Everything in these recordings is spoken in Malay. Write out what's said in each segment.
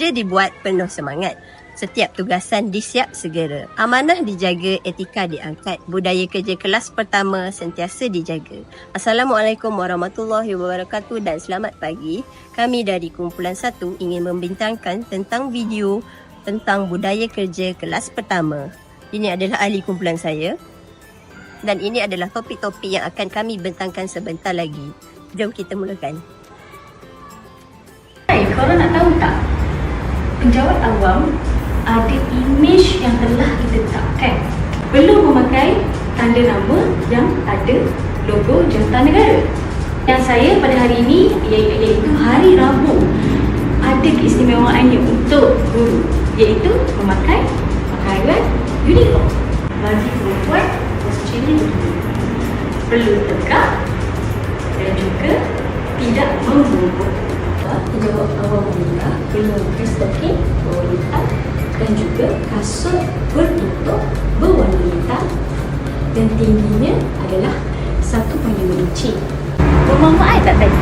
Kerja dibuat penuh semangat. Setiap tugasan disiap segera. Amanah dijaga, etika diangkat. Budaya kerja kelas pertama sentiasa dijaga. Assalamualaikum warahmatullahi wabarakatuh dan selamat pagi. Kami dari kumpulan 1 ingin membintangkan tentang video tentang budaya kerja kelas pertama. Ini adalah ahli kumpulan saya. Dan ini adalah topik-topik yang akan kami bentangkan sebentar lagi. Jom kita mulakan. Hai, korang nak tahu tak? Penjawat awam ada imej yang telah kita tetapkan. Belum memakai tanda nama yang ada logo jawatan negara. Yang saya pada hari ini ia- iaitu hari Rabu ada keistimewaannya untuk guru iaitu memakai pakaian uniform. Bagi perempuan, mestinya. Perlu tegak dan juga tidak membungkuk penjawab awal wanita memakai stoking kasut bertutup berwarna hitam dan tingginya adalah 1.5 inci. Bermanfaat tak tadi?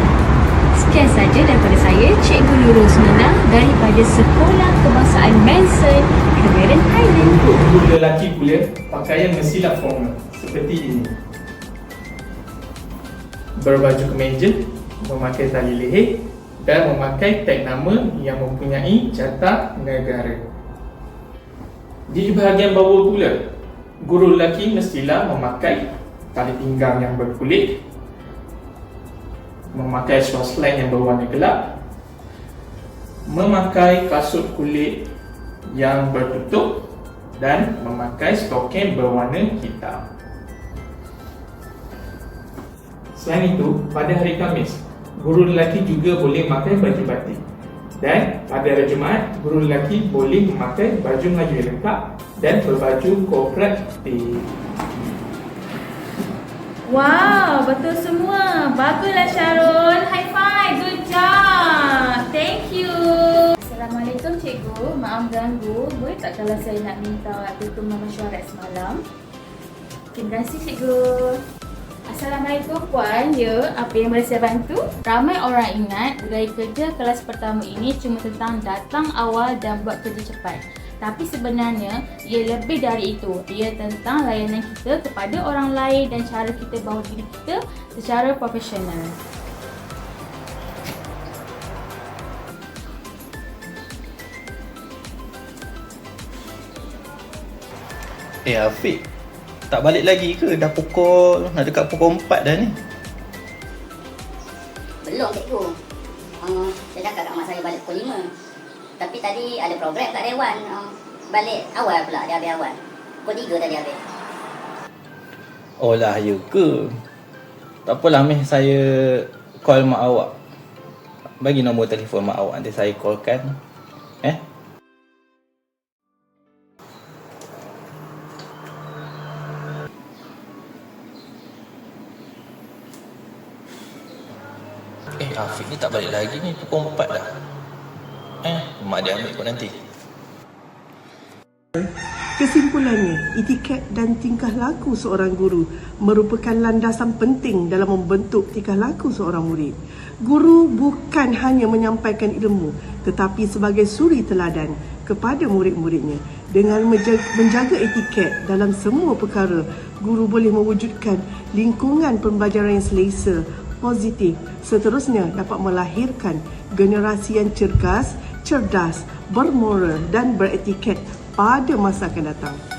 Sekian saja daripada saya, Cikgu Nurul Sunana daripada Sekolah Kebangsaan Manson, Cameron Highland. Untuk guru lelaki kuliah, pakaian mestilah formal seperti ini. Berbaju kemeja, memakai tali leher dan memakai tag nama yang mempunyai jatah negara. Di bahagian bawah pula, guru lelaki mestilah memakai tali pinggang yang berkulit, memakai sleeve yang berwarna gelap, memakai kasut kulit yang bertutup dan memakai stoking berwarna hitam. Selain itu, pada hari Khamis, guru lelaki juga boleh memakai baju batik. Dan pada hari Jumaat, guru lelaki boleh memakai baju Melayu yang lengkap dan berbaju korporat putih. Wow, betul semua. Baguslah Syarul. High five. Good job. Thank you. Assalamualaikum cikgu. Maaf ganggu. Boleh tak kalau saya nak minta dukungan mesyuarat semalam? Terima kasih cikgu. Assalamualaikum puan. Ya, apa yang boleh saya bantu? Ramai orang ingat budaya kerja kelas pertama ini cuma tentang datang awal dan buat kerja cepat. Tapi sebenarnya ia lebih dari itu. Ia tentang layanan kita kepada orang lain dan cara kita bawa diri kita secara profesional. Eh Afiq Tak balik lagi ke? Dah pukul Nak dekat pukul 4 dah ni Belum cikgu. Uh, saya cakap kat mak saya balik pukul 5. Tapi tadi ada program kat Dewan. Uh, balik awal pula dia habis awal. Pukul 3 tadi habis. Oh lah ya ke? Tak apalah meh saya call mak awak Bagi nombor telefon mak awak nanti saya callkan? Eh Afiq ni tak balik lagi ni pukul 4 dah Eh, mak dia ambil kot nanti Kesimpulannya, etiket dan tingkah laku seorang guru merupakan landasan penting dalam membentuk tingkah laku seorang murid. Guru bukan hanya menyampaikan ilmu tetapi sebagai suri teladan kepada murid-muridnya. Dengan menjaga etiket dalam semua perkara, guru boleh mewujudkan lingkungan pembelajaran yang selesa, positif, seterusnya dapat melahirkan generasi yang cergas, cerdas, bermoral dan beretiket pada masa akan datang.